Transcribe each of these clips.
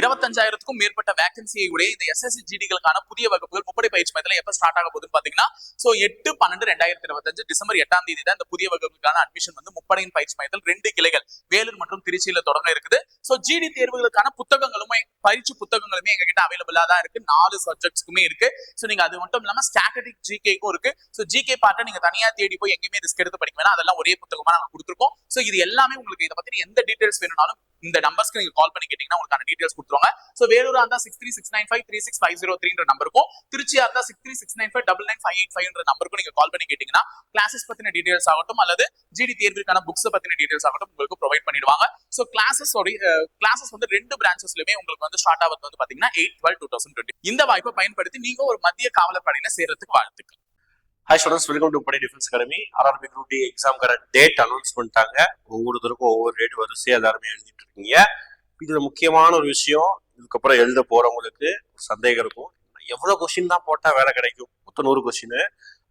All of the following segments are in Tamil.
இருபத்தஞ்சாயிரத்துக்கும் மேற்பட்ட வேகன்சியை உடைய இந்த எஸ்எஸ்சி ஜிடிகளுக்கான புதிய வகுப்புகள் முப்படை பயிற்சி மையத்தில் எப்ப ஸ்டார்ட் ஆக போகுதுன்னு பாத்தீங்கன்னா சோ எட்டு பன்னெண்டு ரெண்டாயிரத்தி இருபத்தஞ்சு டிசம்பர் எட்டாம் தேதி தான் இந்த புதிய வகுப்புக்கான அட்மிஷன் வந்து முப்படையின் பயிற்சி மையத்தில் ரெண்டு கிளைகள் வேலூர் மற்றும் திருச்சியில தொடங்க இருக்குது. சோ ஜிடி தேர்வுகளுக்கான புத்தகங்களுமே பயிற்சி புத்தகங்களுமே எங்க கிட்ட அவைலபிளா தான் இருக்கு. நாலு சப்ஜெக்ட்ஸ்க்குமே இருக்கு. சோ நீங்க அது மட்டும் இல்லாம ஸ்டாட்டிக் ஜிகேக்கும் இருக்கு. சோ ஜிகே பார்ட்டை நீங்க தனியா தேடி போய் எங்கேயுமே ரிஸ்க் எடுத்து படிக்க வேணாம். அதெல்லாம் ஒரே புத்தகமா நாங்க கொடுத்துருக்கோம். சோ இது எல்லாமே உங்களுக்கு இதை பத்தி எந்த டீடைல்ஸ் வேணும்னாலும் இந்த நம்பர்ஸ்க்கு நீங்க கால் பண்ணி கேட்டீங்கன்னா உங்களுக்கான டீடைல்ஸ் கொடுத்துருவாங்க. சோ வேலூரா இருந்தா six three six nine five three six five zero த்ரீன்ற நம்பருக்கும் திருச்சியா இருந்தா six three six nine five double nine five eight ஃபைவ்ன்ற நம்பருக்கும் நீங்க கால் பண்ணி கேட்டீங்கன்னா கிளாஸஸ் பத்தின டீடைல்ஸ் ஆகட்டும் அல்லது ஜிடி தேர்வுக்கான புக்ஸ் பத்தின டீடைல்ஸ் ஆகட்டும் உங்களுக்கு ப்ரொவைட் பண்ணிடுவாங்க. சோ கிளாஸஸ் கிளாஸஸ் வந்து ரெண்டு பிரான்ச்சஸ்லயுமே உங்களுக்கு வந்து ஸ்டார்ட் ஆகிறது வந்து பாத்தீங்கன்னா eight twelve two thousand twenty இந்த வாய்ப்பை பயன்படுத்தி நீங்க ஒரு மத்திய காவலர் படையில சேர்றதுக்கு வாழ்த்துக்கள். Hi students welcome to Padai defence academy RRB group D எக்ஸாம்க்கான date announce பண்ணிட்டாங்க. ஒவ்வொருத்தருக்கும் ஒவ்வொரு டேட் வரிசையாக எல்லாருமே எழுதிட்டு இருக்கீங்க. இதுல முக்கியமான ஒரு விஷயம் இதுக்கப்புறம் எழுத போறவங்களுக்கு ஒரு சந்தேகம் இருக்கும். எவ்வளவு கொஸ்டின் தான் போட்டா வேலை கிடைக்கும்? மொத்தம் நூறு கொஸ்டின்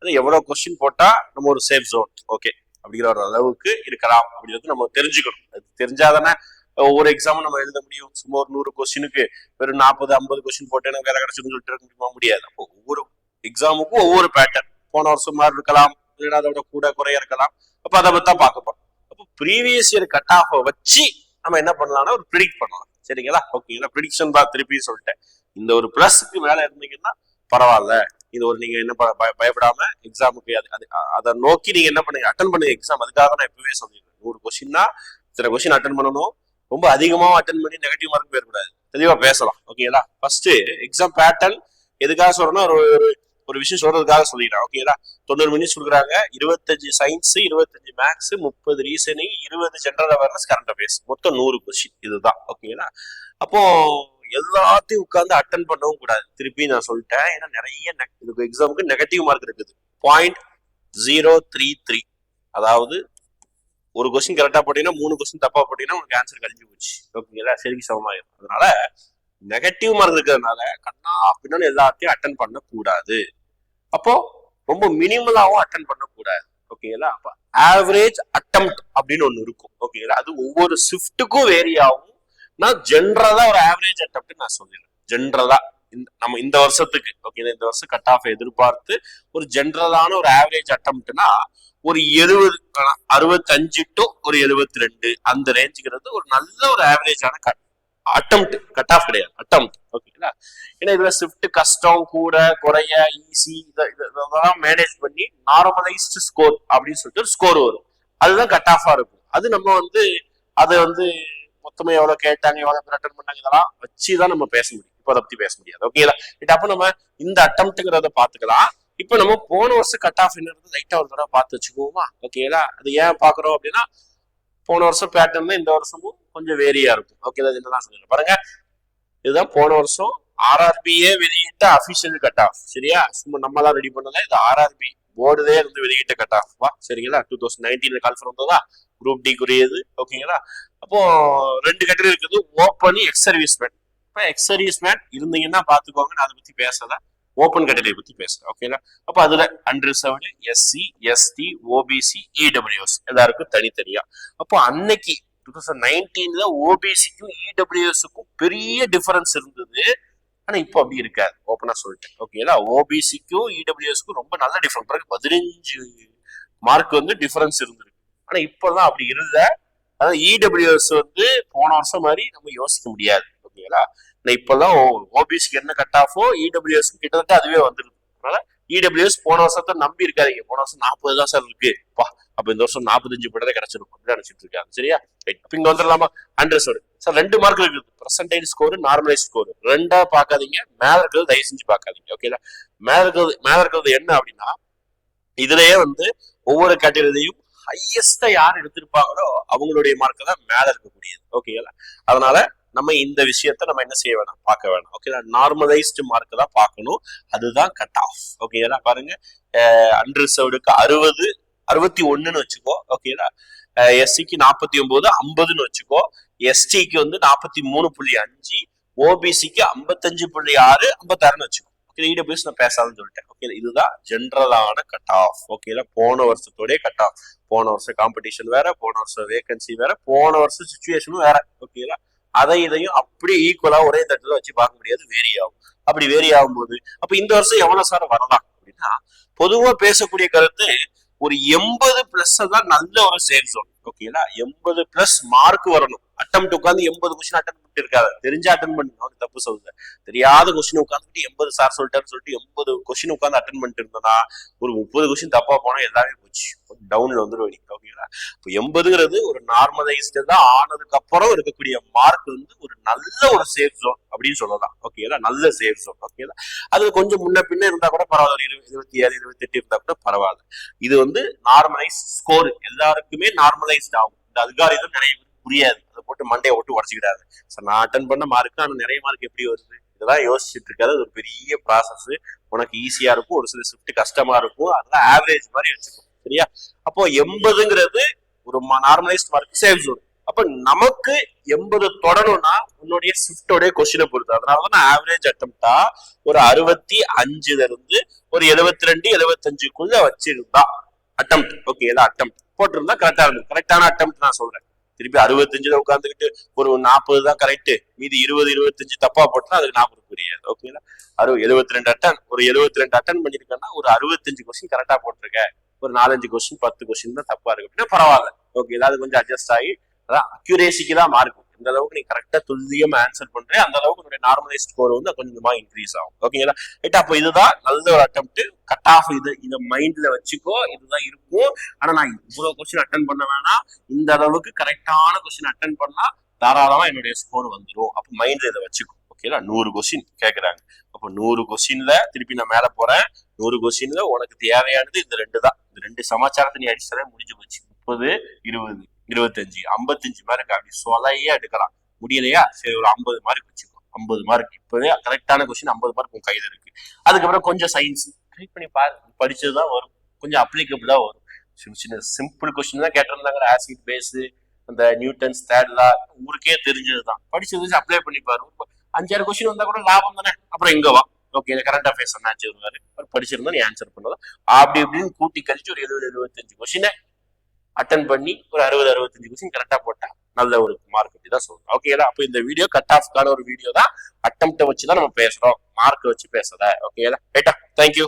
அது எவ்வளவு கொஸ்டின் போட்டா நம்ம ஒரு சேஃப் ஜோன் ஓகே அப்படிங்கிற ஒரு அளவுக்கு இருக்கலாம். அப்படிங்கிறது நம்ம தெரிஞ்சுக்கணும். அது தெரிஞ்சாதானே ஒவ்வொரு எக்ஸாமும் நம்ம எழுத முடியும். சும்மா ஒரு நூறு கொஸ்டினுக்கு வெறும் நாற்பது ஐம்பது கொஸ்டின் போட்டு எனக்கு வேலை கிடைச்சுன்னு சொல்லிட்டு இருக்க முடியுமா? முடியாது. அப்போ ஒவ்வொரு எக்ஸாமுக்கும் ஒவ்வொரு பேட்டர்ன் போன வருஷம் மாதிரி இருக்கலாம் இல்லைன்னா அதோட கூட குறைய இருக்கலாம். அப்ப அதை பத்தி தான் பார்க்க போறோம். அப்போ ப்ரீவியஸ் இயர் கட் ஆஃப் வச்சு நம்ம என்ன பண்ணலாம்னா ஒரு ப்ரிடிக்ட் பண்ணலாம். சரிங்களா? ஓகேங்களா ப்ரிடிக்ஷன் தான் திருப்பி சொல்லிட்டேன். இந்த ஒரு ப்ளஸ்க்கு மேலே இருந்தீங்கன்னா பரவாயில்ல. இது ஒரு நீங்க என்ன ப- பயப்படாம எக்ஸாமுக்கு அது அது அதை நோக்கி நீங்க என்ன பண்ணுங்க அட்டன் பண்ணுங்க எக்ஸாம் அதுக்காக நான் எப்பவே சொல்லிடுறேன். நூறு கொஸ்டின்னா இத்தனை கொஸ்டின் அட்டன் பண்ணணும். ரொம்ப அதிகமாக அட்டன் பண்ணி நெகட்டிவ் மார்க் போயிடக்கூடாது. தெளிவா பேசலாம். ஓகேங்களா ஃபர்ஸ்ட் எக்ஸாம் பேட்டர்ன் எதுக்காக சொல்றேன்னா ஒரு ஒரு- விஷயம் சொல்றதுக்காக சொல்லிக்கிறேன். ஓகேங்களா தொண்ணூறு மினிட்ஸ் கொடுக்குறாங்க. இருபத்தஞ்சு சயின்ஸ் இருபத்தஞ்சு மேக்ஸ் முப்பது ரீசனிங் இருபது ஜென்ரல் அவேர்னஸ் கரண்ட் அஃபேர்ஸ் மொத்தம் நூறு கொஸ்டின் இதுதான். ஓகேங்களா அப்போ எல்லாத்தையும் உட்காந்து அட்டன் பண்ணவும் கூடாது. திருப்பி நான் சொல்லிட்டேன். ஏன்னா நிறைய இதுக்கு எக்ஸாமுக்கு நெகட்டிவ் மார்க் இருக்குது. பாயிண்ட் ஜீரோ த்ரீ த்ரீ அதாவது ஒரு கொஸ்டின் கரெக்டாக போட்டீங்கன்னா மூணு கொஸ்டின் தப்பா போட்டீங்கன்னா உங்களுக்கு ஆன்சர் கழிஞ்சு போச்சு. ஓகேங்களா சரிக்கு சமமாயிரும். அதனால நெகட்டிவ் மார்க் இருக்கிறதுனால கண்ணா அப்படின்னு எல்லாத்தையும் அட்டன் பண்ணக்கூடாது. அப்போ ரொம்ப மினிமலாவும் அட்டன் பண்ணக்கூடாது. ஓகேங்களா அப்ப ஆவரேஜ் அட்டம் அப்படின்னு ஒண்ணு இருக்கும். ஓகேங்களா அது ஒவ்வொரு ஷிஃப்ட்டுக்கும் வேரி ஆகும். நான் ஜென்ரலா ஒரு ஆவரேஜ் அட்டம் நான் சொல்லிடுறேன். ஜென்ரலா இந்த நம்ம இந்த வருஷத்துக்கு ஓகேங்களா இந்த வருஷம் கட் ஆஃப் எதிர்பார்த்து ஒரு ஜென்ரலான ஒரு ஆவரேஜ் அட்டம்னா ஒரு எழுபது அறுபத்தஞ்சு டு ஒரு எழுபத்தி ரெண்டு அந்த ரேஞ்சுங்கிறது ஒரு நல்ல ஒரு ஆவரேஜான கட் அட்டம்ப்ட் கட் ஆஃப் கிடையாது. அட்டம்ப்ட் ஓகேங்களா ஏன்னா இதுல ஸ்விஃப்ட் கஷ்டம் கூட குறைய ஈஸி இதெல்லாம் மேனேஜ் பண்ணி நார்மலைஸ்டு ஸ்கோர் அப்படின்னு சொல்லிட்டு ஒரு ஸ்கோர் வரும். அதுதான் கட் ஆஃபா இருக்கும். அது நம்ம வந்து அதை வந்து மொத்தமா எவ்வளவு கேட்டாங்க எவ்வளவு பேர் அட்டன் பண்ணாங்க இதெல்லாம் வச்சுதான் நம்ம பேச முடியும். இப்போ அதை பத்தி பேச முடியாது. ஓகேங்களா இட் அப்ப நம்ம இந்த அட்டம்ப்ட்ங்கிறத பாத்துக்கலாம் இப்போ நம்ம போன வருஷம் கட் ஆஃப் என்னது லைட்டா ஒரு தடவை பார்த்து வச்சுக்குவோமா? ஓகேங்களா அது ஏன் பாக்குறோம் அப்படின்னா போன வருஷம் பேட்டர்ன் இந்த வருஷமும் கொஞ்சம் வேரியா இருக்கும். ஓகே அது என்னதான் சொல்லுங்க பாருங்க. இதுதான் போன வருஷம் ஆர்ஆர்பியே வெளியிட்ட அபிஷியல் கட் ஆஃப் சரியா? சும்மா நம்ம தான் ரெடி பண்ணல. இது ஆர்ஆர்பி போர்டுதே இருந்து வெளியிட்ட கட் ஆஃப் வா சரிங்களா? டூ தௌசண்ட் நைன்டீன்ல கால்ஃபர் வந்ததா? குரூப் டி குறியது. ஓகேங்களா அப்போ ரெண்டு கட்டரி இருக்குது. ஓப்பன் எக்ஸ் சர்வீஸ் மேன் இப்போ எக்ஸ் சர்வீஸ் மேன் இருந்தீங்கன்னா பாத்துக்கோங்க. நான் அதை பத்தி பேசல. ஓப்பன் கட்டளை பத்தி பேசுறேன் ஓகேங்களா அப்ப அதுல unreserved SC ST OBC EWS எல்லாருக்கும் தனித்தனியா. அப்போ அன்னைக்கு டூ தௌசண்ட் நைன்டீன்ல ஓபிசிக்கும் இடபிள்யூஎஸ்க்கும் பெரிய டிஃபரன்ஸ் இருந்தது. ஆனா இப்போ அப்படி இருக்காது. ஓப்பனா சொல்லிட்டேன். ஓகேங்களா ஓபிசிக்கும் இடபிள்யூஎஸ்க்கும் ரொம்ப நல்ல டிஃபரன்ஸ் பிறகு பதினஞ்சு மார்க் வந்து டிஃபரன்ஸ் இருந்திருக்கு. ஆனா இப்பெல்லாம் அப்படி இல்லை. அதாவது இடபிள்யூஎஸ் வந்து போன வருஷம் மாதிரி நம்ம யோசிக்க முடியாது. ஓகேங்களா நான் ஓபிசிக்கு என்ன கட் ஆஃபோ இடபிள்யூஎஸ்க்கு கிட்டத்தட்ட அதுவே வந்துருது. அதனால இடபிள்யூஎஸ் போன வருஷத்தை நம்பி இருக்காதீங்க. போன வருஷம் நாற்பது தான் சார் இருக்கு. பா அப்ப இந்த வருஷம் நாற்பத்தஞ்சு படம் கிடைச்சிருக்கும் அப்படின்னு நினைச்சிட்டு இருக்காங்க. சரியா? Right. அப்ப இங்க வந்துடலாமா? ஹண்ட்ரட் சார் ரெண்டு மார்க் இருக்குது. பர்சன்டேஜ் ஸ்கோர் நார்மலைஸ் ஸ்கோர் ரெண்டா பார்க்காதீங்க. மேல இருக்கிறது தயவு செஞ்சு பார்க்காதீங்க. ஓகேங்களா மேல இருக்கிறது மேல இருக்கிறது என்ன அப்படின்னா இதுலயே வந்து ஒவ்வொரு கேட்டகரியிலையும் ஹையஸ்டா யார் எடுத்திருப்பாங்களோ அவங்களுடைய மார்க் தான் மேல இருக்கக்கூடியது. ஓகேங்களா அதனால நம்ம இந்த விஷயத்த நம்ம என்ன செய்ய வேணாம்? பார்க்க வேணாம். ஓகேங்களா நார்மலைஸ்டு மார்க் தான் பார்க்கணும். அதுதான் கட் ஆஃப் ஓகேங்களா பாருங்க. அன்ரிசர்வ்டுக்கு அறுபது அறுபத்தி ஒண்ணுன்னு வச்சுக்கோ. ஓகேங்களா எஸ்சிக்கு நாற்பத்தி ஒன்பது ஐம்பதுன்னு வச்சுக்கோ. எஸ்டிக்கு வந்து நாற்பத்தி மூணு புள்ளி அஞ்சு ஓபிசிக்கு ஐம்பத்தஞ்சு புள்ளி ஆறு ஐம்பத்தாறுன்னு வச்சுக்கோ. ஓகே இடபிள்யூஸ் நான் பேசாதுன்னு சொல்லிட்டேன். ஓகே இதுதான் ஜென்ரலான கட் ஆஃப் ஓகேல போன வருஷத்தோடய கட் ஆஃப் போன வருஷம் காம்படிஷன் வேற போன வருஷம் வேகன்சி வேற போன வருஷம் சுச்சுவேஷனும் வேற. ஓகேங்களா அதை இதையும் அப்படியே ஈக்குவலா ஒரே தட்டுல வச்சு பார்க்க முடியாது வேரி ஆகும். அப்படி வேரி ஆகும்போது அப்ப இந்த வருஷம் எவ்வளவு சார் வரலாம் அப்படின்னா பொதுவா பேசக்கூடிய கருத்து ஒரு எண்பது பிளஸ் தான் நல்ல ஒரு சேல்ஸ் ஜோன் ஓகேங்களா எண்பது பிளஸ் மார்க் வரணும். அட்டம் உட்காந்து எண்பது கொஸ்டின் அட்டன் பண்ணிட்டு இருக்காது தெரிஞ்சு அட்டன் பண்ணுங்க தப்பு சொல்லுங்க தெரியாத கொஸ்டின் உட்காந்துட்டு எண்பது சார் சொல்லிட்டாருன்னு சொல்லிட்டு எண்பது கொஸ்டின் உட்காந்து அட்டன் பண்ணிட்டு இருந்தனா ஒரு முப்பது கொஸ்டின் தப்பா போனா எல்லாமே போச்சு. டவுன்ல வந்துருவீங்க ஓகேங்களா இப்போ எண்பதுங்கிறது ஒரு நார்மலைஸ்டு தான் ஆனதுக்கு அப்புறம் இருக்கக்கூடிய மார்க் வந்து ஒரு நல்ல ஒரு சேஃப் ஜோன் அப்படின்னு சொல்லலாம். ஓகேங்களா நல்ல சேஃப் ஜோன் ஓகேங்களா அது கொஞ்சம் முன்ன பின்ன இருந்தா கூட பரவாயில்ல. ஒரு இருபது இருபத்தி ஏழு இருபத்தி எட்டு இருந்தா கூட பரவாயில்ல. இது வந்து நார்மலைஸ் ஸ்கோர் எல்லாருக்குமே ரியலைஸ்ட் ஆகும். இந்த அல்காரிதம் நிறைய பேருக்கு புரியாது. அதை போட்டு மண்டையை ஒட்டு உடச்சிக்கிறாரு சார் நான் அட்டன் பண்ண மார்க் ஆனால் நிறைய மார்க் எப்படி வருது? இதெல்லாம் யோசிச்சுட்டு இருக்காது அது ஒரு பெரிய ப்ராசஸ் உனக்கு ஈஸியா இருக்கும். ஒரு சில ஷிஃப்ட் கஷ்டமா இருக்கும். அதெல்லாம் ஆவரேஜ் மாதிரி வச்சுக்கும் சரியா? அப்போ எண்பதுங்கிறது ஒரு நார்மலைஸ்ட் மார்க் சேவ் ஜோன் அப்ப நமக்கு எண்பது தொடணும்னா உன்னுடைய ஷிஃப்டோடைய கொஸ்டினை பொறுத்து. அதனாலதான் நான் ஆவரேஜ் அட்டம்ப்டா ஒரு அறுபத்தி அஞ்சுல இருந்து ஒரு எழுபத்தி ரெண்டு எழுபத்தஞ்சுக்குள்ள வச்சிருந்தா. அட்டம் ஓகே அட்டம் போட்டிருந்தா கரெக்டா இருந்தது. கரெக்டான அட்டம் நான் சொல்றேன். திருப்பி அறுபத்தஞ்சுல உட்காந்துக்கிட்டு ஒரு நாற்பது தான் கரெக்ட் மீதி இருபது இருபத்தஞ்சு தப்பா போட்டா அதுக்கு நாற்பது புரியாது ஓகேங்களா அறுபது எழுபத்தி ரெண்டு அட்டன் ஒரு எழுபத்தி ரெண்டு அட்டன் பண்ணிருக்கேன்னா ஒரு அறுபத்தஞ்சு கொஸ்டின் கரெக்டா போட்டிருக்கேன். ஒரு நாலஞ்சு கொஸ்டின் பத்து கொஸ்டின் தான் தப்பா இருக்கு. அப்படின்னா பரவாயில்ல. ஓகே ஏதாவது கொஞ்சம் அட்ஜஸ்ட் ஆகி அதான் அக்யூரேசிக்கு தான் மார்க் இந்த அளவுக்கு நீ கரெக்டா துல்லியமா ஆன்சர் பண்ற அந்த அளவுக்கு உன்னுடைய நார்மலைஸ் ஸ்கோர் வந்து கொஞ்சமா இன்க்ரீஸ் ஆகும். ஓகேங்களா ரைட் அப்போ இதுதான் நல்ல ஒரு அட்டம் கட் ஆஃப் இது இதை மைண்ட்ல வச்சுக்கோ இதுதான் இருக்கும். ஆனா நான் இவ்வளவு கொஸ்டின் அட்டன் பண்ண வேணாம். இந்த அளவுக்கு கரெக்டான கொஸ்டின் அட்டன் பண்ணா தாராளமா என்னுடைய ஸ்கோர் வந்துடும் அப்போ மைண்ட்ல இதை வச்சுக்கோ. ஓகேங்களா நூறு கொஸ்டின் கேட்குறாங்க அப்போ நூறு கொஸ்டின்ல திருப்பி நான் மேல போறேன். நூறு கொஸ்டின்ல உனக்கு தேவையானது இந்த ரெண்டு தான். இந்த ரெண்டு சமாச்சாரத்தை நீ அடிச்சாலே முடிஞ்சு போச்சு. முப்பது இருபது. இருபத்தஞ்சு ஐம்பத்தஞ்சு மார்க் அப்படி சொலையே எடுக்கலாம். முடியலையா? சரி ஒரு ஐம்பது மார்க் வச்சுக்கோ. ஐம்பது மார்க் இப்பவே கரெக்டான கொஸ்டின் ஐம்பது மார்க் உங்க கையில இருக்கு. அதுக்கப்புறம் கொஞ்சம் சயின்ஸ் ட்ரை பண்ணி பாரு. படிச்சதுதான் வரும். கொஞ்சம் அப்ளிகபிளா வரும். சின்ன சின்ன சிம்பிள் கொஸ்டின் தான் கேட்டிருந்தாங்க. ஆசிட் பேஸ் அந்த நியூட்டன்ஸ் தேர்ட்லா ஊருக்கே தெரிஞ்சதுதான். படிச்சது வச்சு அப்ளை பண்ணி பாரு. அஞ்சாறு கொஸ்டின் வந்தா கூட லாபம் தானே? அப்புறம் எங்க வா. ஓகே கரண்ட் அஃபேர்ஸ் என்னாச்சு வருவாரு. படிச்சிருந்தா நீ ஆன்சர் பண்ணலாம். அப்படி இப்படின்னு கூட்டி கழிச்சு ஒரு எழுபது எழுபத்தஞ்சு கொஸ்டினை அட்டன் பண்ணி ஒரு அறுபது அறுபத்தஞ்சு கொஸ்டின் கரெக்டா போட்டா நல்ல ஒரு மார்க் அப்படி தான் சொல்றோம். ஓகேடா அப்போ இந்த வீடியோ கட் ஆஃப்கான ஒரு வீடியோ தான் அட்டம்ப்ட வச்சு தான் நம்ம பேசுறோம். மார்க் வச்சு பேசல ஓகேதா ரைட்டா தேங்க்யூ